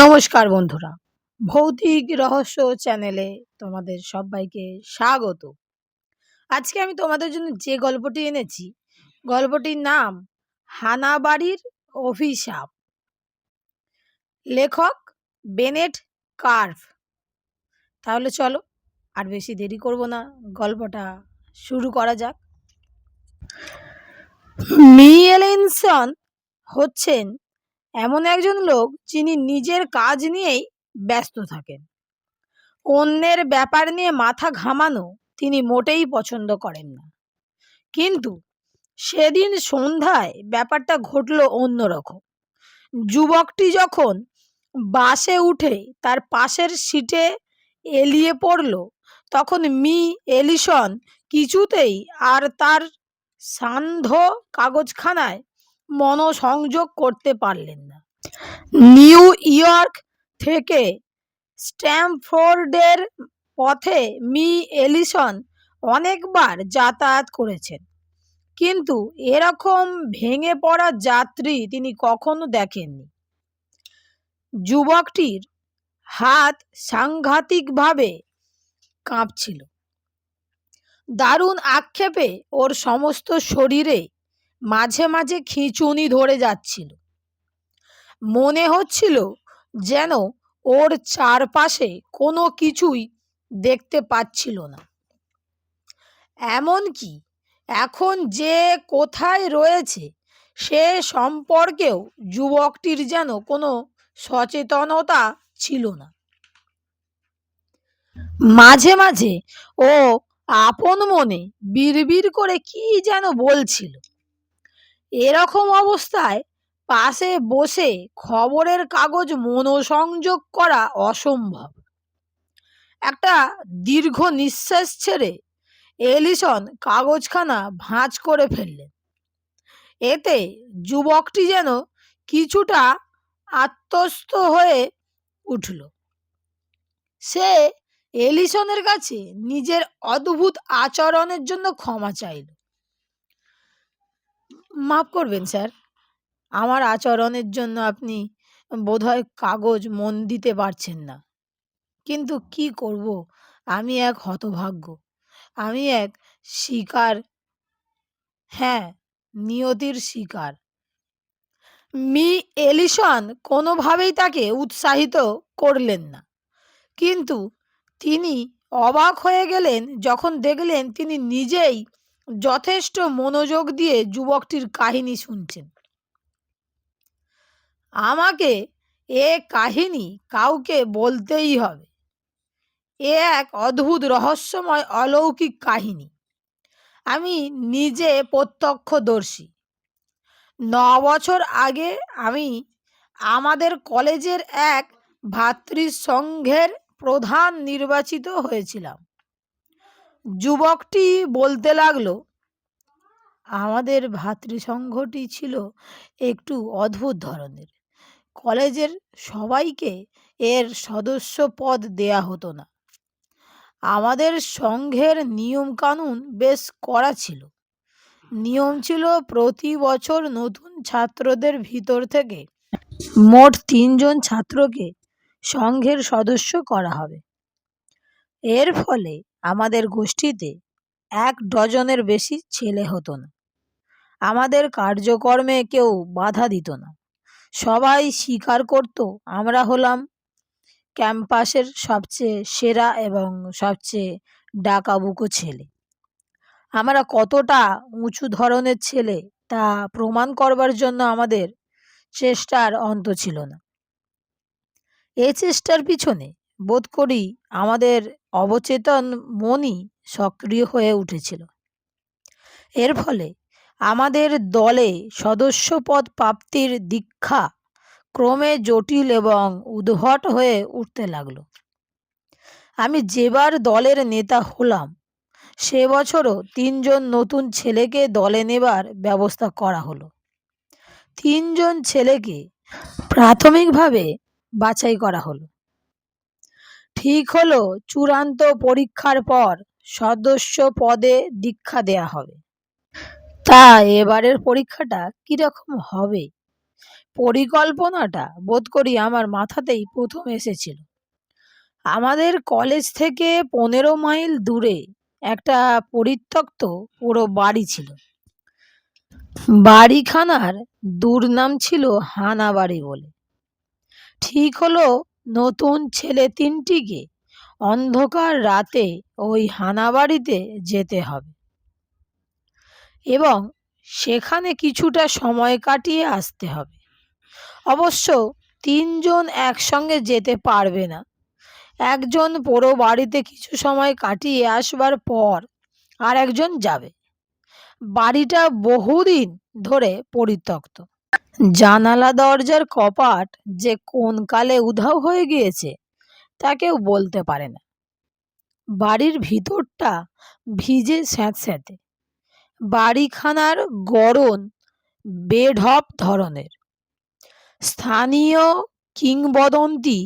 নমস্কার বন্ধুরা, ভৌতিক রহস্য চ্যানেলে তোমাদের সবাইকে স্বাগত। আজকে আমি তোমাদের জন্য যে গল্পটি এনেছি, গল্পটির নাম হানাবাড়ির অভিশাপ। লেখক বেনেট কার্ভ তাহলে চলো, আর বেশি দেরি করব না, গল্পটা শুরু করা যাক। মি এলেনসন হচ্ছেন এমন একজন লোক যিনি নিজের কাজ নিয়েই ব্যস্ত থাকেন। অন্যের ব্যাপার নিয়ে মাথা ঘামানো তিনি মোটেই পছন্দ করেন না। কিন্তু সেদিন সন্ধ্যায় ব্যাপারটা ঘটল অন্যরকম। যুবকটি যখন বাসে উঠে তার পাশের সিটে এলিয়ে পড়ল, তখন মি. এলিসন কিছুতেই আর তার সান্ধ্য কাগজখানায় মনোসংযোগ করতে পারলেন না। নিউ ইয়র্ক থেকে স্ট্যামফোর্ডের পথে মি এলিসন অনেকবার যাতায়াত করেছেন। কিন্তু এরকম ভেঙে পড়া যাত্রী তিনি কখনো দেখেননি। যুবকটির হাত সাংঘাতিকভাবে কাঁপছিল। দারুণ আক্ষেপে ওর সমস্ত শরীরে মাঝে মাঝে খিঁচুনি ধরে যাচ্ছিল। মনে হচ্ছিল যেন ওর চারপাশে কোনো কিছুই দেখতে পাচ্ছিল না। এমনকি এখন যে কোথায় রয়েছে সে সম্পর্কেও যুবকটির যেন কোনো সচেতনতা ছিল না। মাঝে মাঝে ও আপন মনে বিড়বিড় করে কি যেন বলছিল। এরকম অবস্থায় পাশে বসে খবরের কাগজ মনোসংযোগ করা অসম্ভব। একটা দীর্ঘ নিঃশ্বাস ছেড়ে এলিসন কাগজখানা ভাঁজ করে ফেললেন। এতে যুবকটি যেন কিছুটা আত্মস্থ হয়ে উঠল। সে এলিসনের কাছে নিজের অদ্ভুত আচরণের জন্য ক্ষমা চাইল। মাফ করবেন, স্যার। আমার আচরণের জন্য আপনি বোধহয় কাগজ মন দিতে পারছেন না। কিন্তু কি করব? আমি এক হতভাগ্য। আমি এক শিকার। হ্যাঁ নিয়তির শিকার। মি এলিসন কোনোভাবেই তাকে উৎসাহিত করলেন না। কিন্তু তিনি অবাক হয়ে গেলেন যখন দেখলেন তিনি নিজেই যথেষ্ট মনোযোগ দিয়ে যুবকটির কাহিনী শুনছেন। আমাকে এ কাহিনী কাউকে বলতেই হবে। এ এক অদ্ভুত রহস্যময় অলৌকিক কাহিনী। আমি নিজে প্রত্যক্ষদর্শী। ন বছর আগে আমি আমাদের কলেজের এক ভাতৃসংঘের প্রধান নির্বাচিত হয়েছিলাম। যুবকটি বলতে লাগল, আমাদের ভাতৃসংঘটি ছিল একটু অদ্ভুত ধরনের। কলেজের সবাইকে এর সদস্য পদ দেয়া হতো না। আমাদের সংঘের নিয়মকানুন বেশ কড়া ছিল। নিয়ম ছিল প্রতি বছর নতুন ছাত্রদের ভিতর থেকে মোট তিনজন ছাত্রকে সংঘের সদস্য করা হবে। এর ফলে আমাদের গোষ্ঠীতে এক ডজনের বেশি ছেলে হতো না। আমাদের কার্যকর্মে কেউ বাধা দিত না। সবাই স্বীকার করত, আমরা হলাম ক্যাম্পাসের সবচেয়ে সেরা এবং সবচেয়ে ডাকাবুকো ছেলে। আমরা কতটা উঁচু ধরনের ছেলে তা প্রমাণ করবার জন্য আমাদের চেষ্টার অন্ত ছিল না। এ চেষ্টার পিছনে বোধ করি আমাদের অবচেতন মনই সক্রিয় হয়ে উঠেছিল। এর ফলে আমাদের দলে সদস্যপদ প্রাপ্তির দীক্ষা ক্রমে জটিল এবং উদ্ভট হয়ে উঠতে লাগল। আমি যেবার দলের নেতা হলাম, সে বছরও তিনজন নতুন ছেলেকে দলে নেবার ব্যবস্থা করা হলো। তিনজন ছেলেকে প্রাথমিকভাবে বাছাই করা হলো। ঠিক হলো চূড়ান্ত পরীক্ষার পর সদস্য পদে দীক্ষা দেয়া হবে। তা এবারের পরীক্ষাটা কীরকম হবে? পরিকল্পনাটা বোধ করি আমার মাথাতেই প্রথম এসেছিল। আমাদের কলেজ থেকে পনেরো মাইল দূরে একটা পরিত্যক্ত পুরো বাড়ি ছিল। বাড়িখানার দুর্নাম ছিল হানাবাড়ি বলে। ঠিক হলো নতুন ছেলে তিনটিকে অন্ধকার রাতে ওই হানাবাড়িতে যেতে হবে। এবং সেখানে কিছুটা সময় কাটিয়ে আসতে হবে। অবশ্য তিনজন একসঙ্গে যেতে পারবে না। একজন পোড়ো বাড়িতে কিছু সময় কাটিয়ে আসবার পর আর একজন যাবে। বাড়িটা বহুদিন ধরে পরিত্যক্ত। জানালা দরজার কপাট যে কোন কালে উধাও হয়ে গিয়েছে, তা কেউ বলতে পারে না। বাড়ির ভিতরটা ভিজে স্যাঁতস্যাঁতে। বাড়িখানার গড়ন বেঢপ ধরনের। স্থানীয় কিংবদন্তি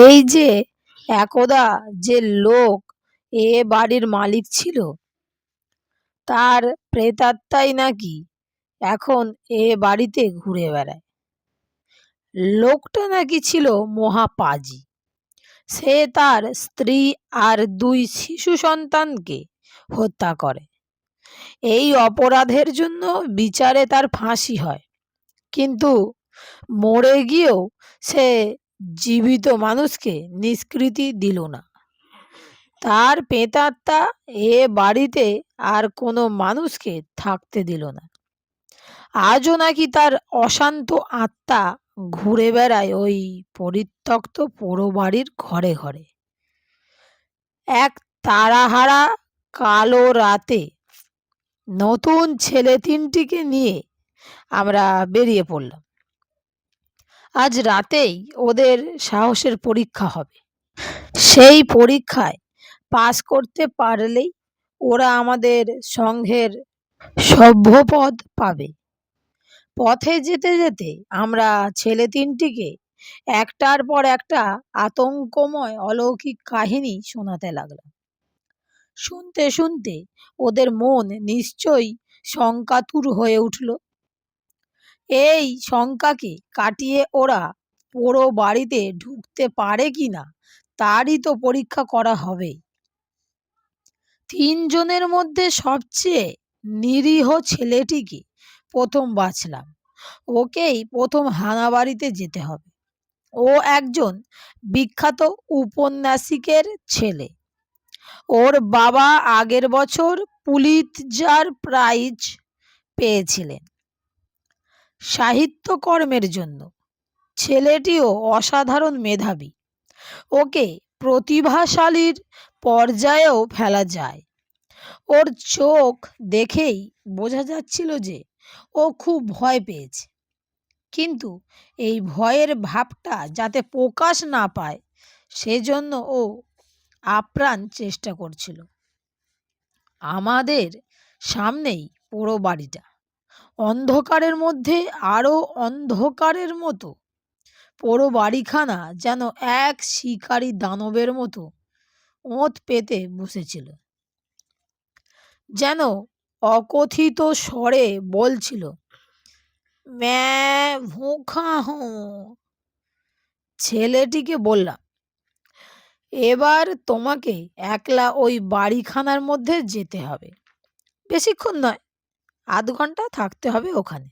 এই যে একদা যে লোক এ বাড়ির মালিক ছিল, তার প্রেতাত্মাই নাকি এখন এ বাড়িতে ঘুরে বেড়ায়। লোকটা নাকি ছিল মহাপাজি। সে তার স্ত্রী আর দুই শিশু সন্তানকে হত্যা করে। এই অপরাধের জন্য বিচারে তার ফাঁসি হয়। কিন্তু মরে গিয়েও সে জীবিত মানুষকে নিষ্কৃতি দিল না। তার পেতাত্তা এ বাড়িতে আর কোনো মানুষকে থাকতে দিল না। আজও নাকি তার অশান্ত আত্মা ঘুরে বেড়ায় ওই পরিত্যক্ত পোড়ো বাড়ির ঘরে ঘরে। এক তারাহারা কালো রাতে নতুন ছেলে তিনটিকে নিয়ে আমরা বেরিয়ে পড়লাম। আজ রাতেই ওদের সাহসের পরীক্ষা হবে। সেই পরীক্ষায় পাস করতে পারলেই ওরা আমাদের সংঘের সভ্যপদ পাবে। পথে যেতে যেতে আমরা ছেলে তিনটিকে একটার পর একটা আতঙ্কময় অলৌকিক কাহিনী শোনাতে লাগলাম। শুনতে শুনতে ওদের মন নিশ্চয়ই শঙ্কাতুর হয়ে উঠল। এই শঙ্কাকে কাটিয়ে ওরা পোড়ো বাড়িতে ঢুকতে পারে কি না তারই তো পরীক্ষা করা হবে তিনজনের মধ্যে সবচেয়ে নিরীহ ছেলেটিকে প্রথম বাঁচলাম। ওকেই প্রথম হানাবাড়িতে যেতে হবে। ও একজন বিখ্যাত উপন্যাসিকের ছেলে। ওর বাবা আগের বছর পুলিৎজার প্রাইজ পেয়েছিলেন সাহিত্যকর্মের জন্য। ছেলেটিও অসাধারণ মেধাবী। ওকে প্রতিভাশালীর পর্যায়েও ফেলা যায়। ওর চোখ দেখেই বোঝা যাচ্ছিল যে ও খুব ভয় পেয়েছে। কিন্তু এই ভয়ের ভাবটা যাতে প্রকাশ না পায়, সেজন্য ও আপ্রাণ চেষ্টা করছিল। আমাদের সামনেই পোড়ো বাড়িটা। অন্ধকারের মধ্যে আরও অন্ধকারের মতো। পোড়ো বাড়িখানা যেন এক শিকারী দানবের মতো ওঁত পেতে বসেছিল। যেন অকথিত স্বরে বলছিল, ম্যা ভুখা ছেলেটিকে বললাম, এবার তোমাকে একলা ওই বাড়িখানার মধ্যে যেতে হবে। বেশিক্ষণ নয়, আধ ঘণ্টা থাকতে হবে ওখানে।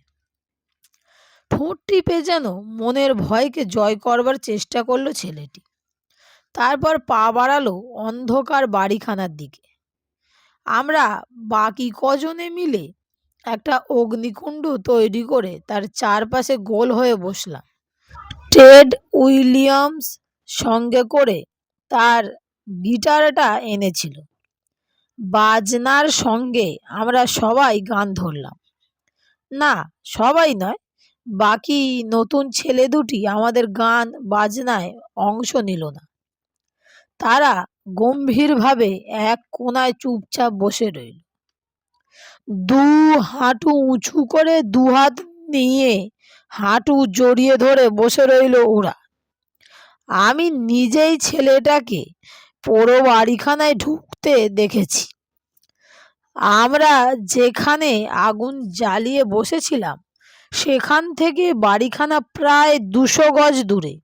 ঠোঁট টিপে যেন মনের ভয়কে জয় করবার চেষ্টা করল ছেলেটি। তারপর পা বাড়ালো অন্ধকার বাড়িখানার দিকে। আমরা বাকি কজনে মিলে একটা অগ্নিকুণ্ড তৈরি করে তার চারপাশে গোল হয়ে বসলাম। টেড উইলিয়ামস সঙ্গে করে তার গিটারটা এনেছিল। বাজনার সঙ্গে আমরা সবাই গান ধরলাম। না, সবাই নয়, বাকি নতুন ছেলে দুটি আমাদের গান বাজনায় অংশ নিল না। তারা গম্ভীরভাবে এক কোনায় চুপচাপ বসে রইল। দু হাঁটু উঁচু করে দুহাত নিয়ে হাঁটু জড়িয়ে ধরে বসে রইল ওরা। আমি নিজেই ছেলেটাকে পোড়ো বাড়িখানায় ঢুকতে দেখেছি। আমরা যেখানে আগুন জ্বালিয়ে বসেছিলাম, সেখান থেকে বাড়িখানা প্রায় দুশো গজ দূরে।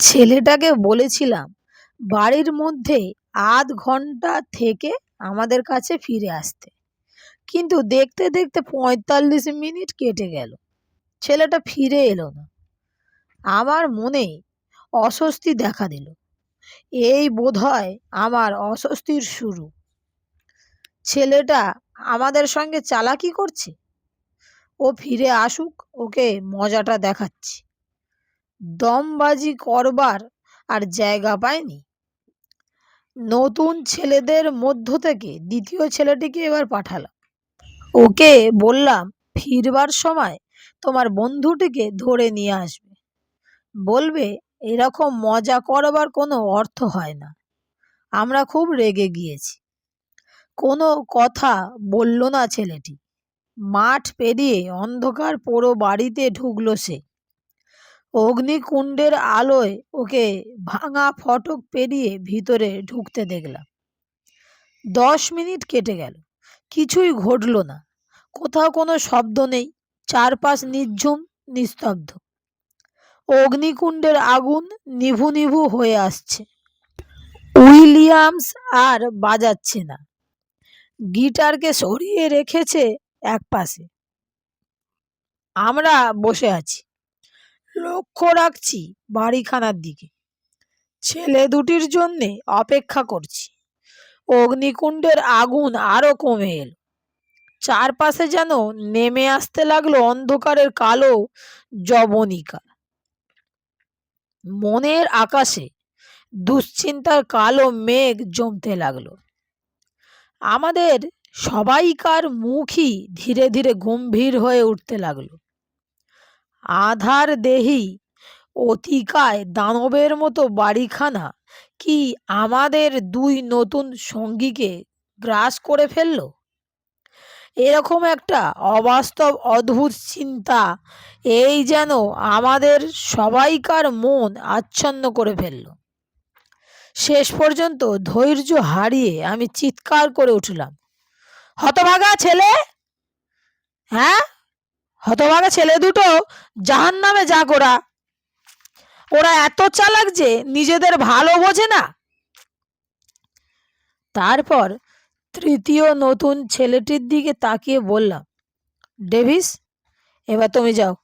ছেলেটাকে বলেছিলাম বাড়ির মধ্যে আধ ঘণ্টা থেকে আমাদের কাছে ফিরে আসতে। কিন্তু দেখতে দেখতে পঁয়তাল্লিশ মিনিট কেটে গেল। ছেলেটা ফিরে এলো না। আমার মনে অস্বস্তি দেখা দিল। এই বোধহয় আমার অস্বস্তির শুরু। ছেলেটা আমাদের সঙ্গে চালাকি করছে? ও ফিরে আসুক, ওকে মজাটা দেখাচ্ছি। দমবাজি করবার আর জায়গা পায়নি। নতুন ছেলেদের মধ্য থেকে দ্বিতীয় ছেলেটিকে এবার পাঠালাম। ওকে বললাম, ফিরবার সময় তোমার বন্ধুটিকে ধরে নিয়ে আসবে। বলবে, এরকম মজা করবার কোনো অর্থ হয় না। আমরা খুব রেগে গিয়েছি। কোনো কথা বলল না ছেলেটি। মাঠ পেরিয়ে অন্ধকার পোড়ো বাড়িতে ঢুকলো সে। অগ্নিকুণ্ডের আলোয় ওকে ভাঙা ফটক পেরিয়ে ভিতরে ঢুকতে দেখলাম। দশ মিনিট কেটে গেল, কিছুই ঘটল না। কোথাও কোনো শব্দ নেই, চারপাশ নির্ঝুম, নিস্তব্ধ। অগ্নিকুণ্ডের আগুন নিভু নিভু হয়ে আসছে। উইলিয়ামস আর বাজাচ্ছে না। গিটারকে সরিয়ে রেখেছে এক পাশে আমরা বসে আছি। লক্ষ্য রাখছি বাড়িখানার দিকে। ছেলে দুটির জন্যে অপেক্ষা করছি। অগ্নিকুণ্ডের আগুন আরও কমে এলো। চারপাশে যেন নেমে আসতে লাগল অন্ধকারের কালো জবনিকা মনের আকাশে দুশ্চিন্তার কালো মেঘ জমতে লাগল। আমাদের সবাইকার মুখই ধীরে ধীরে গম্ভীর হয়ে উঠতে লাগল। আধার দেহি। অতিকায় দানবের মতো বাড়িখানা। কি আমাদের দুই নতুন সঙ্গীকে গ্রাস করে ফেলল? এরকম একটা অবাস্তব, অদ্ভুত চিন্তা, এই যেন আমাদের সবাইকার মন আচ্ছন্ন করে ফেলল। শেষ পর্যন্ত ধৈর্য হারিয়ে আমি চিৎকার করে উঠলাম, হতভাগা ছেলে? হ্যাঁ? হতভাগা ছেলে দুটো জাহান নামে যাক ওরা ওরা এত চালাক যে নিজেদের ভালো বোঝে না। তারপর তৃতীয় নতুন ছেলেটির দিকে তাকিয়ে বললাম, ডেভিস, এবার তুমি যাও।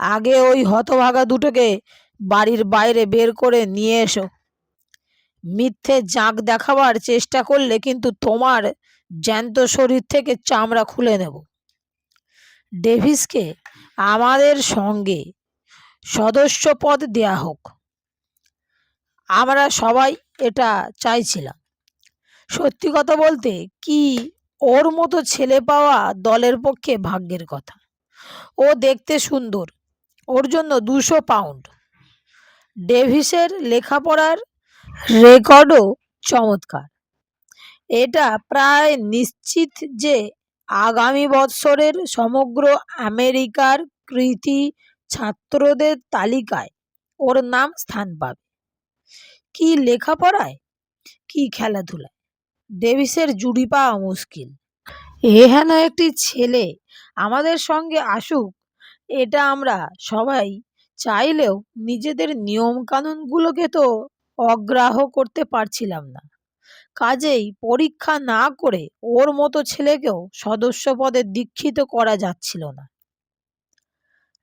আগে ওই হতভাগা দুটোকে বাড়ির বাইরে বের করে নিয়ে এসো। মিথ্যে জাঁক দেখাবার চেষ্টা করলে কিন্তু তোমার জ্যান্ত শরীর থেকে চামড়া খুলে নেব। ডেভিসকে আমাদের সঙ্গে সদস্য পদ দেয়া হোক। আমরা সবাই এটা চাইছিলাম। সত্যি কথা বলতে কি ওর মতো ছেলে পাওয়া দলের পক্ষে ভাগ্যের কথা। ও দেখতে সুন্দর, ওর জন্য দুশো পাউন্ড। ডেভিসের লেখাপড়ার রেকর্ডও চমৎকার। এটা প্রায় নিশ্চিত যে আগামী বৎসরের সমগ্র আমেরিকার কৃতি ছাত্রদের তালিকায় ওর নাম স্থান পাবে। কি লেখাপড়ায়? কি খেলাধুলায়? ডেভিসের জুড়ি পাওয়া মুশকিল। হেন একটি ছেলে আমাদের সঙ্গে আসুক, এটা আমরা সবাই চাইলেও নিজেদের নিয়ম কানুনগুলোকে তো অগ্রাহ্য করতে পারছিলাম না। কাজেই পরীক্ষা না করে ওর মতো ছেলেকেও সদস্য পদে দীক্ষিত করা যাচ্ছিল না।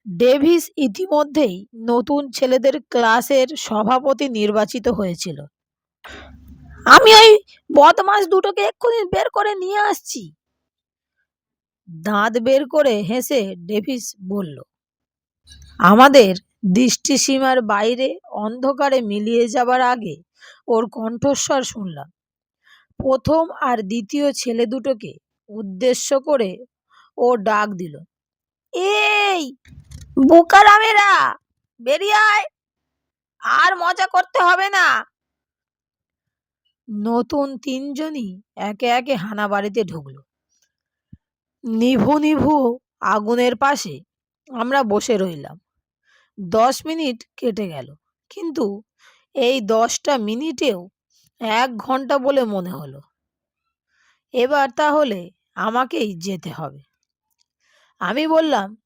ডেভিস ইতিমধ্যেই নতুন ছেলেদের ক্লাসের সভাপতি নির্বাচিত হয়েছিল। আমি ওই বদমাস দুটোকে এক্ষুনি বের করে নিয়ে আসছি। দাঁত বের করে হেসে ডেভিস বলল, আমাদের দৃষ্টিসীমার বাইরে অন্ধকারে মিলিয়ে যাবার আগে ওর কণ্ঠস্বর শুনলাম। প্রথম আর দ্বিতীয় ছেলে দুটোকে উদ্দেশ্য করে ও ডাক দিল, এই বোকারামেরা বেরিয়ে আয়। আর মজা করতে হবে না নতুন তিনজনই একে একে হানা বাড়িতে ঢুকলো। নিভু নিভু আগুনের পাশে আমরা বসে রইলাম। দশ মিনিট কেটে গেল, কিন্তু এই দশটা মিনিটেও এক ঘণ্টা বলে মনে হলো। এবার তাহলে আমাকেই যেতে হবে। আমি বললাম,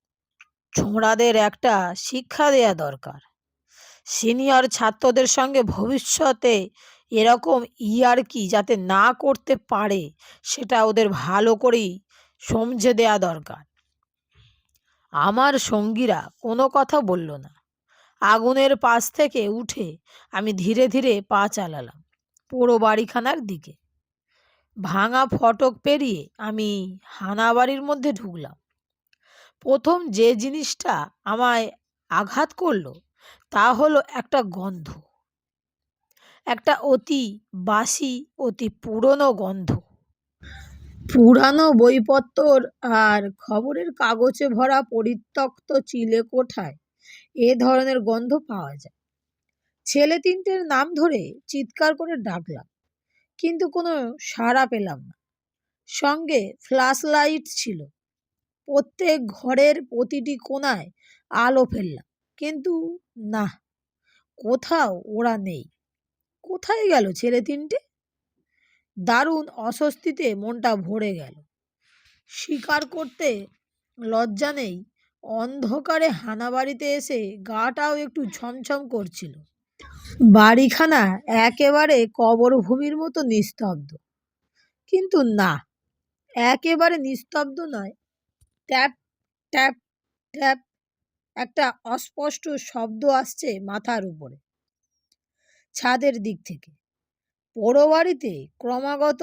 ছোঁড়াদের একটা শিক্ষা দেয়া দরকার। সিনিয়র ছাত্রদের সঙ্গে ভবিষ্যতে এরকম ইয়ার্কি যাতে না করতে পারে, সেটা ওদের ভালো করেই সমঝে দেয়া দরকার। আমার সঙ্গীরা কোনো কথা বলল না। আগুনের পাশ থেকে উঠে আমি ধীরে ধীরে পা চালালাম। পোড়ো বাড়িখানার দিকে। ভাঙা ফটক পেরিয়ে আমি হানাবাড়ির মধ্যে ঢুকলাম। প্রথম যে জিনিসটা আমায় আঘাত করল তা হলো একটা গন্ধ। একটা অতি বাসি, অতি পুরনো গন্ধ। পুরানো বইপত্তর আর খবরের কাগজে ভরা পরিত্যক্ত চিলে কোঠায় এ ধরনের গন্ধ পাওয়া যায়। ছেলে তিনটের নাম ধরে চিৎকার করে ডাকলাম, কিন্তু কোনো সাড়া পেলাম না। সঙ্গে ফ্ল্যাশ লাইট ছিল। প্রত্যেক ঘরের প্রতিটি কোণায় আলো ফেললাম, কিন্তু না, কোথাও ওরা নেই। কোথায় গেল ছেলে তিনটে? দারুণ অস্বস্তিতে মনটা ভরে গেল। শিকার করতে লজ্জা নেই, অন্ধকারে হানাবাড়িতে এসে গাটাও একটু ছমছম করছিল। বাড়িখানা একেবারে কবরভূমির মতো নিস্তব্ধ। কিন্তু না, একেবারে নিস্তব্ধ নয়। ট্যাপ ট্যাপ ট্যাপ একটা অস্পষ্ট শব্দ আসছে মাথার উপরে। ছাদের দিক থেকে। পোড়ো বাড়িতে ক্রমাগত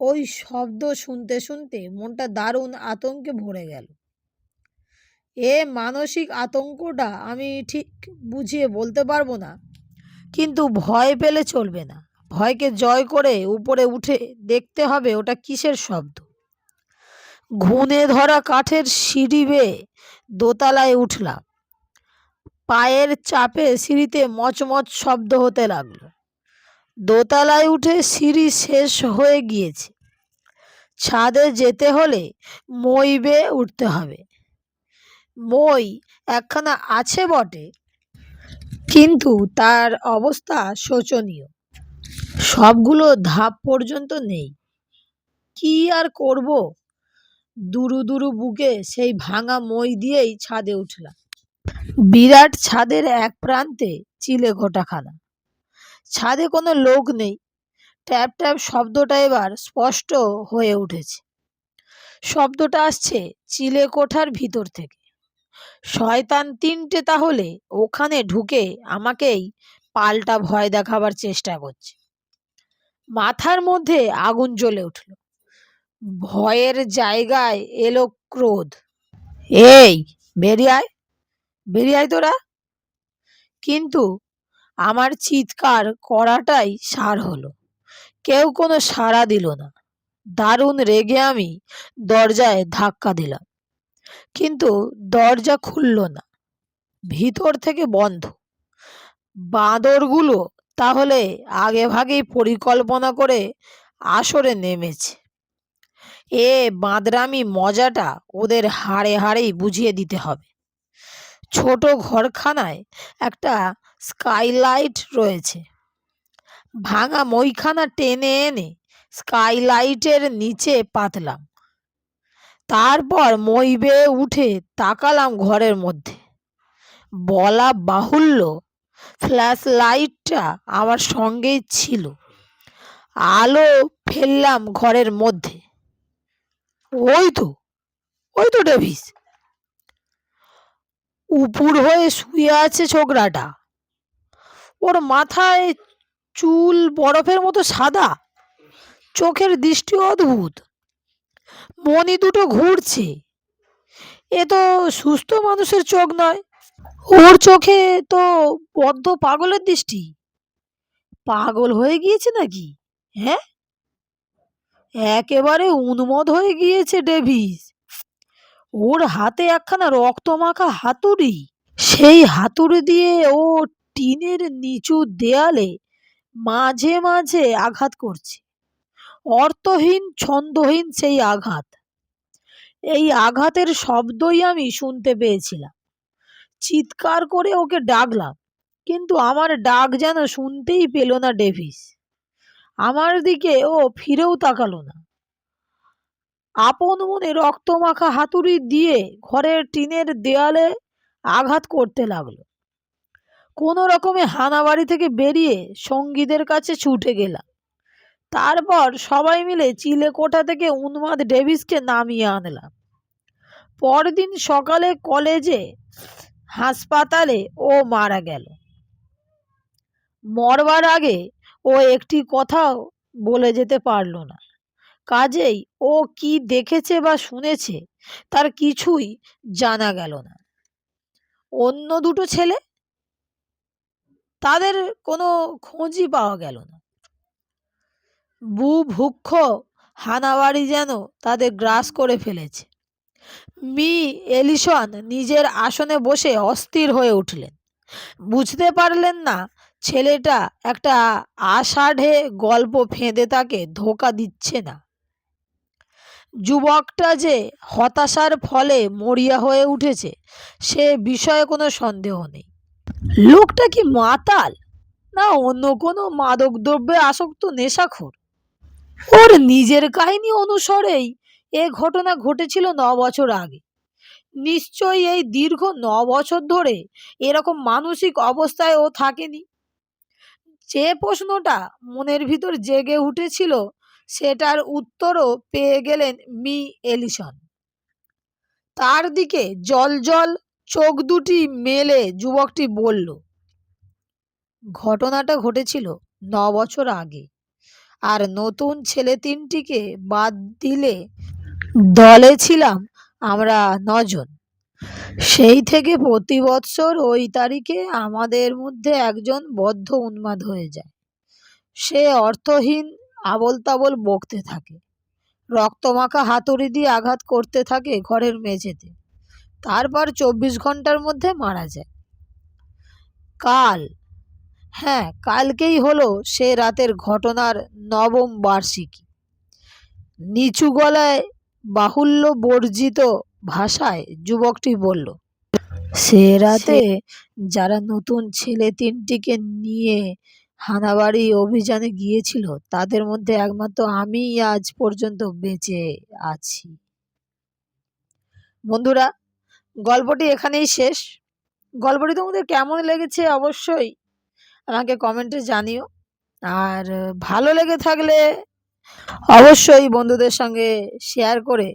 ওই শব্দ শুনতে শুনতে মনটা দারুণ আতঙ্কে ভরে গেল। এ মানসিক আতঙ্কটা আমি ঠিক বুঝিয়ে বলতে পারব না। কিন্তু ভয় পেলে চলবে না। ভয়কে জয় করে উপরে উঠে দেখতে হবে ওটা কিসের শব্দ। ঘুণে ধরা কাঠের সিঁড়ি বেয়ে দোতলায় উঠলাম। পায়ের চাপে সিঁড়িতে মচমচ শব্দ হতে লাগল। দোতলায় উঠে সিঁড়ি শেষ হয়ে গিয়েছে। ছাদে যেতে হলে মই বেয়ে উঠতে হবে। মই একখানা আছে বটে কিন্তু তার অবস্থা শোচনীয়। সবগুলো ধাপ পর্যন্ত নেই। কি আর করব? দুরু দুরু বুকে সেই ভাঙা মই দিয়েই ছাদে উঠলাম। বিরাট ছাদের এক প্রান্তে চিলে ঘোটাখানা। ছাদে কোনো লোক নেই। ট্যাপ ট্যাপ শব্দটা এবার স্পষ্ট হয়ে উঠেছে। শব্দটা আসছে চিলে কোঠার ভিতর থেকে। শয়তান তিনটে তাহলে, ওখানে ঢুকে আমাকেই পাল্টা ভয় দেখাবার চেষ্টা করছে। মাথার মধ্যে আগুন জ্বলে উঠল। ভয়ের জায়গায় এলো ক্রোধ। এই, বেরিয়ে আয় বেরিয়ে আয় তোরা। কিন্তু আমার চিৎকার করাটাই সার হলো। কেউ কোনো সাড়া দিল না। দারুণ রেগে আমি দরজায় ধাক্কা দিলাম। কিন্তু দরজা খুলল না। ভিতর থেকে বন্ধ। বাঁদরগুলো তাহলে আগে ভাগেই পরিকল্পনা করে আসরে নেমেছে। এ বাঁদরামি মজাটা ওদের হাড়ে হাড়েই বুঝিয়ে দিতে হবে। ছোট ঘরখানায় একটা স্কাইলাইট রয়েছে। ভাঙা মইখানা টেনে এনে স্কাইলাইটের নিচে পাতলাম। তারপর মই বেয়ে উঠে তাকালাম ঘরের মধ্যে। বলা বাহুল্য ফ্ল্যাশ লাইটটা আমার সঙ্গেই ছিল। আলো ফেললাম ঘরের মধ্যে। ওই তো ওই তো ডেভিস। উপুর হয়ে শুয়ে আছে ছোকরাটা। ওর মাথায় চুল বরফের মতো সাদা। চোখের দৃষ্টি অদ্ভুত। মনি দুটো ঘুরছে। এ তো সুস্থ মানুষের চোখ নয়। ওর চোখে তো বদ্ধ পাগলের দৃষ্টি। পাগল হয়ে গিয়েছে নাকি? হ্যাঁ? একেবারে উন্মদ হয়ে গিয়েছে ডেভিস। ওর হাতে একখানা রক্তমাখা হাতুড়ি। সেই হাতুড়ি দিয়ে ও টিনের নিচু দেয়ালে মাঝে মাঝে আঘাত করছে। অর্থহীন, ছন্দহীন সেই আঘাত। এই আঘাতের শব্দই আমি শুনতে পেয়েছিলাম। চিৎকার করে ওকে ডাকলাম, কিন্তু আমার ডাক যেন শুনতেই পেল না ডেভিস। আমার দিকে ও ফিরেও তাকালো না। আপন মনে রক্তমাখা হাতুড়ি দিয়ে ঘরের টিনের দেয়ালে আঘাত করতে লাগল। কোনো রকমে হানাবাড়ি থেকে বেরিয়ে সঙ্গীদের কাছে ছুটে গেলাম। তারপর সবাই মিলে চিলেকোঠা থেকে উন্মাদ ডেভিসকে নামিয়ে আনলাম। পরদিন সকালে কলেজে হাসপাতালে ও মারা গেল। মরবার আগে ও একটি কথাও বলে যেতে পারল না। কাজেই ও কি দেখেছে বা শুনেছে তার কিছুই জানা গেল না। অন্য দুটো ছেলে? তাদের কোনো খোঁজই পাওয়া গেল না। বুভুক্ষ হানাবাড়ি যেন তাদের গ্রাস করে ফেলেছে। মি এলিসন নিজের আসনে বসে অস্থির হয়ে উঠলেন। বুঝতে পারলেন না ছেলেটা একটা আষাঢ়ে গল্প ফেঁদে তাকে ধোকা দিচ্ছে না। যুবকটা যে হতাশার ফলে মরিয়া হয়ে উঠেছে, সে বিষয়ে কোনো সন্দেহ নেই। লোকটা কি মাতাল? না অন্য কোনো মাদকদ্রব্যে আসক্ত নেশাখোর? ওর নিজের কাহিনী অনুসারেই এ ঘটনা ঘটেছিল ন বছর আগে। নিশ্চয়ই এই দীর্ঘ ন বছর ধরে এরকম মানসিক অবস্থায় ও থাকেনি। যে প্রশ্নটা মনের ভিতর জেগে উঠেছিল, সেটার উত্তরও পেয়ে গেলেন মি. এলিসন। তার দিকে জল জল চোখ দুটি মেলে যুবকটি বলল, ঘটনাটা ঘটেছিল ন বছর আগে। আর নতুন ছেলে তিনটিকে বাদ দিলে দলে ছিলাম আমরা নজন। সেই থেকে প্রতি বৎসর ওই তারিখে আমাদের মধ্যে একজন বদ্ধ উন্মাদ হয়ে যায়। সে অর্থহীন আবল তাবল বকতে থাকে। রক্তমাখা হাতুড়ি দিয়ে আঘাত করতে থাকে ঘরের মেঝেতে। তারপর চব্বিশ ঘণ্টার মধ্যে মারা যায়। কাল হ্যাঁ কালকেই হলো সে রাতের ঘটনার নবম বার্ষিকী। নিচু গলায় বাহুল্য বর্জিত ভাষায় যুবকটি বলল সে রাতে যারা নতুন ছেলে তিনটিকে নিয়ে হানাবাড়ি অভিযানে গিয়েছিল তাদের মধ্যে একমাত্র আমিই আজ পর্যন্ত বেঁচে আছি। বন্ধুরা গল্পটি এখানেই শেষ। গল্পটি তোমাদের কেমন লেগেছে অবশ্যই আমাকে কমেন্টে জানিও। আর ভালো লেগে থাকলে অবশ্যই বন্ধুদের সঙ্গে শেয়ার করে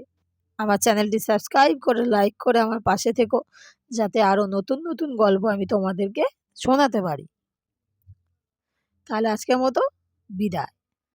আমার চ্যানেলটি সাবস্ক্রাইব করে লাইক করে আমার পাশে থেকো, যাতে আরও নতুন নতুন গল্প আমি তোমাদেরকে শোনাতে পারি। তাহলে আজকের মতো বিদায়।